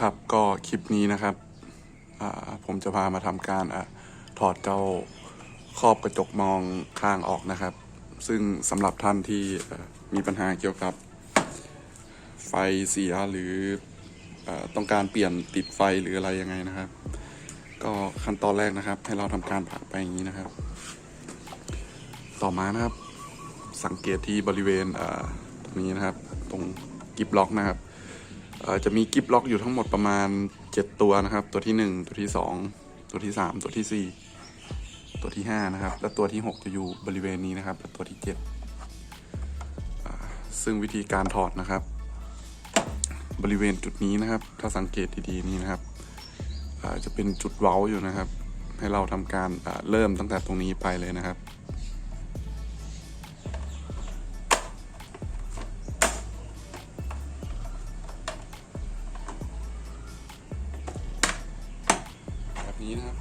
ครับก็คลิปนี้นะครับผมจะพามาทำการอถอดเจ้าครอบกระจกมองข้างออกนะครับ ซึ่งสำหรับท่านที่มีปัญหาเกี่ยวกับ ไฟเสียหรืออต้องการเปลี่ยนติดไฟหรืออะไรยังไงนะครับ ก็ขั้นตอนแรกนะครับ ให้เราทำการผ่าไปอย่างนี้นะครับ ต่อมานะครับ สังเกตที่บริเวณตรงนี้นะครับ ตรงกิบล็อกนะครับ จะมีกิฟล็อกอยู่ทั้งหมดประมาณ 7 ตัวนะครับ ตัวที่ 1 ตัวที่ 2 ตัวที่ 3 ตัวที่ 4 ตัวที่ 5 นะครับ และตัวที่ 6 จะอยู่บริเวณนี้นะครับและตัวที่ 7 ซึ่งวิธีการถอดนะครับ บริเวณจุดนี้นะครับ ถ้าสังเกตดีๆ นี้นะครับจะเป็นจุดเว้าอยู่นะครับ ให้เราทำการเริ่มตั้งแต่ตรงนี้ไปเลยนะครับ นี้นะครับ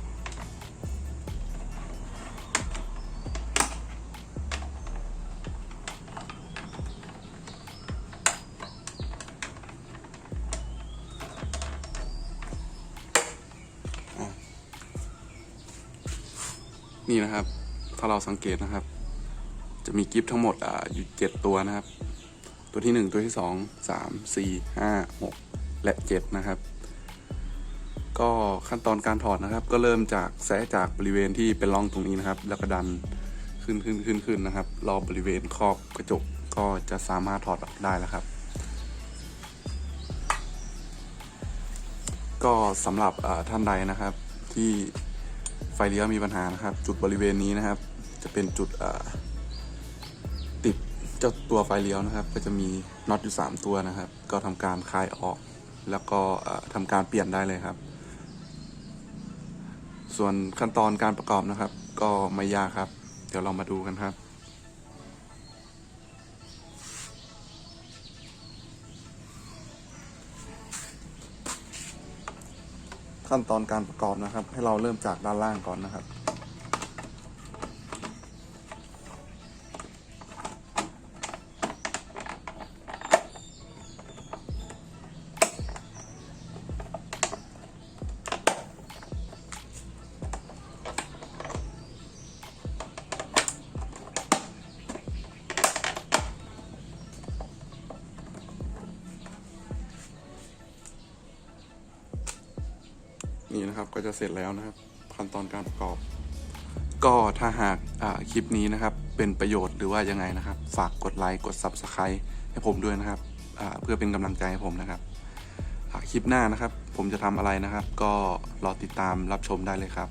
นี่นะครับ ถ้าเราสังเกตนะครับ จะมีกิฟทั้งหมดอ่าอยู่เจ็ดตัวนะครับ ตัวที่หนึ่งตัวที่สองสามสี่ห้าหกและเจ็ดนะครับ ก็ขั้นตอนการถอดนะครับ ก็เริ่มจากแสะจากบริเวณที่เป็นร่องตรงนี้นะครับ แล้วก็ดันขึ้นขึ้นขึ้นขึ้นนะครับ รอบบริเวณครอบกระจกก็จะสามารถถอดออกได้แล้วครับ ก็สำหรับท่านใดนะครับที่ไฟเลี้ยวมีปัญหานะครับ จุดบริเวณนี้นะครับ จะเป็นจุดติดเจ้าตัวไฟเลี้ยวนะครับ ก็จะมีน็อตอยู่ 3 ตัวนะครับ ก็ทำการคลายออก แล้วก็ทำการเปลี่ยนได้เลยครับ ส่วนขั้นตอนการประกอบนะครับ ก็ไม่ยากครับ เดี๋ยวเรามาดูกันครับขั้นตอนการประกอบนะครับ ให้เราเริ่มจากด้านล่างก่อนนะครับ นี่นะครับก็จะเสร็จแล้วนะครับ ขั้นตอนการประกอบ ก็ถ้าหากคลิปนี้นะครับ เป็นประโยชน์หรือว่ายังไงนะครับ ฝากกดไลค์กด Subscribe ให้ผมด้วยนะครับเพื่อเป็นกำลังใจให้ผมนะครับคลิปหน้านะครับ ผมจะทำอะไรนะครับ ก็รอติดตามรับชมได้เลยครับ